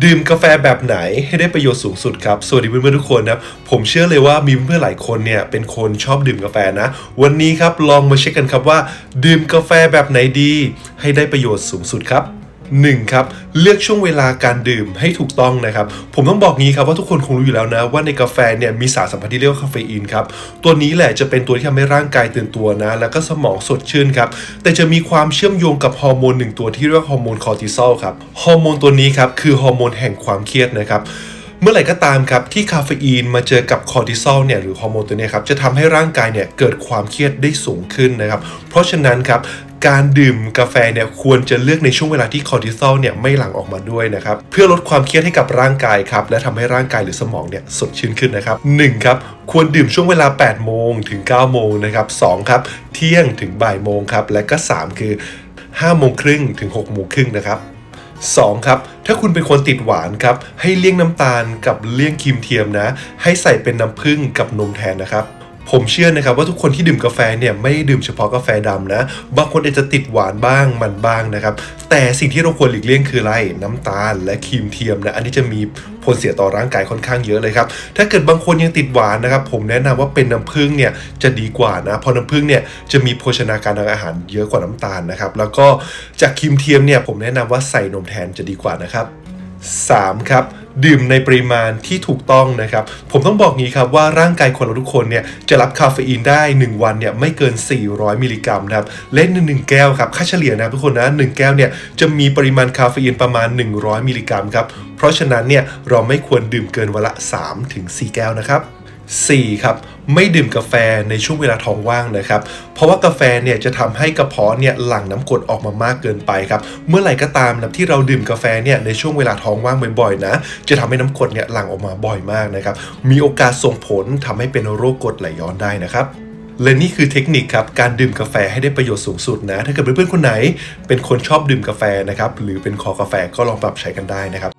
ดื่มกาแฟแบบไหนให้ได้ประโยชน์สูงสุดครับ สวัสดีเพื่อนๆทุกคนนะครับผมเชื่อเลยว่ามีเพื่อนหลายคนเนี่ยเป็นคนชอบดื่มกาแฟนะ วันนี้ครับลองมาเช็คกันครับว่า ดื่มกาแฟแบบไหนดี ให้ได้ประโยชน์สูงสุดครับ 1ครับเลือกช่วงเวลาการดื่มให้ถูกต้องนะครับ ผมต้องบอกงี้ครับว่าทุกคนคงรู้อยู่แล้วนะ ว่าในกาแฟเนี่ยมีสารสัมพันธ์ที่เรียกว่าคาเฟอีนครับตัวนี้แหละจะเป็นตัวที่ทำให้ร่างกายตื่นตัวนะ แล้วก็สมองสดชื่นครับ แต่จะมีความเชื่อมโยงกับฮอร์โมนหนึ่งตัวที่เรียกว่าฮอร์โมนคอร์ติซอลครับฮอร์โมนตัวนี้ครับคือฮอร์โมนแห่งความเครียดนะครับ เมื่อไหร่ก็ตามครับที่คาเฟอีนมาเจอกับคอร์ติซอลเนี่ยหรือฮอร์โมนตัวเนี้ยครับจะทำให้ร่างกายเนี่ยเกิดความเครียดได้สูงขึ้นนะครับ เพราะฉะนั้นครับการดื่มกาแฟเนี่ยควรจะเลือกในช่วงเวลาที่คอร์ติซอลเนี่ยไม่หลั่งออกมาด้วยนะครับเพื่อลดความเครียดให้กับร่างกายครับและทำให้ร่างกายหรือสมองเนี่ยสดชื่นขึ้นนะครับ1ครับควรดื่มช่วงเวลา 8 โมงถึง 9 โมงนะครับ2ครับเที่ยงถึงบ่ายโมงครับและก็ 3 คือ5โมงครึ่งถึง6โมงครึ่งนะครับ 2 ครับ ถ้าคุณเป็นคนติดหวานครับ ให้เลี่ยงน้ำตาลกับเลี่ยงครีมเทียมนะ ให้ใส่เป็นน้ำผึ้งกับนมแทนนะครับ ผมเชื่อนะครับว่าทุกคนที่ดื่มกาแฟเนี่ยไม่ได้ดื่มเฉพาะกาแฟดำนะ บางคนอาจจะติดหวานบ้างมันบ้างนะครับ แต่สิ่งที่เราควรหลีกเลี่ยงคืออะไรน้ำตาลและครีมเทียมนะอันนี้จะมีผลเสียต่อร่างกายค่อนข้างเยอะเลยครับ ถ้าเกิดบางคนยังติดหวานนะครับผมแนะนำว่าเป็นน้ำผึ้งเนี่ยจะดีกว่านะเพราะน้ำผึ้งเนี่ยจะมีโภชนาการทางอาหารเยอะกว่าน้ำตาลนะครับแล้วก็จากครีมเทียมเนี่ยผมแนะนำว่าใส่นมแทนจะดีกว่านะครับ 3 ครับดื่มในปริมาณที่ถูกต้องนะครับ ผมต้องบอกงี้ครับว่าร่างกายคนเราทุกคนเนี่ยจะรับคาเฟอีนได้ 1 วันเนี่ยไม่เกิน 400 มิลลิกรัมนะครับเล่นหนึ่งแก้วครับ ค่าเฉลี่ยนะทุกคนนะ1แก้วเนี่ยจะมีปริมาณคาเฟอีนประมาณ 100 มิลลิกรัมครับ เพราะฉะนั้นเนี่ยเราไม่ควรดื่มเกินวันละ 3-4 แก้วนะครับ 4 ครับไม่ดื่มกาแฟในช่วงเวลาท้องว่างนะครับ เพราะว่ากาแฟเนี่ยจะทำให้กระเพาะเนี่ยหลั่งน้ำกรดออกมามากเกินไปครับ เมื่อไหร่ก็ตามนะที่เราดื่มกาแฟเนี่ยในช่วงเวลาท้องว่างบ่อยๆนะ จะทำให้น้ำกรดเนี่ยหลั่งออกมาบ่อยมากนะครับ มีโอกาสส่งผลทำให้เป็นโรคกรดไหลย้อนได้นะครับและนี่คือเทคนิคครับการดื่มกาแฟให้ได้ประโยชน์สูงสุดนะ ถ้าเกิดเพื่อนๆคนไหน เป็นคนชอบดื่มกาแฟนะครับหรือเป็นคอกาแฟก็ลองปรับใช้กันได้นะครับ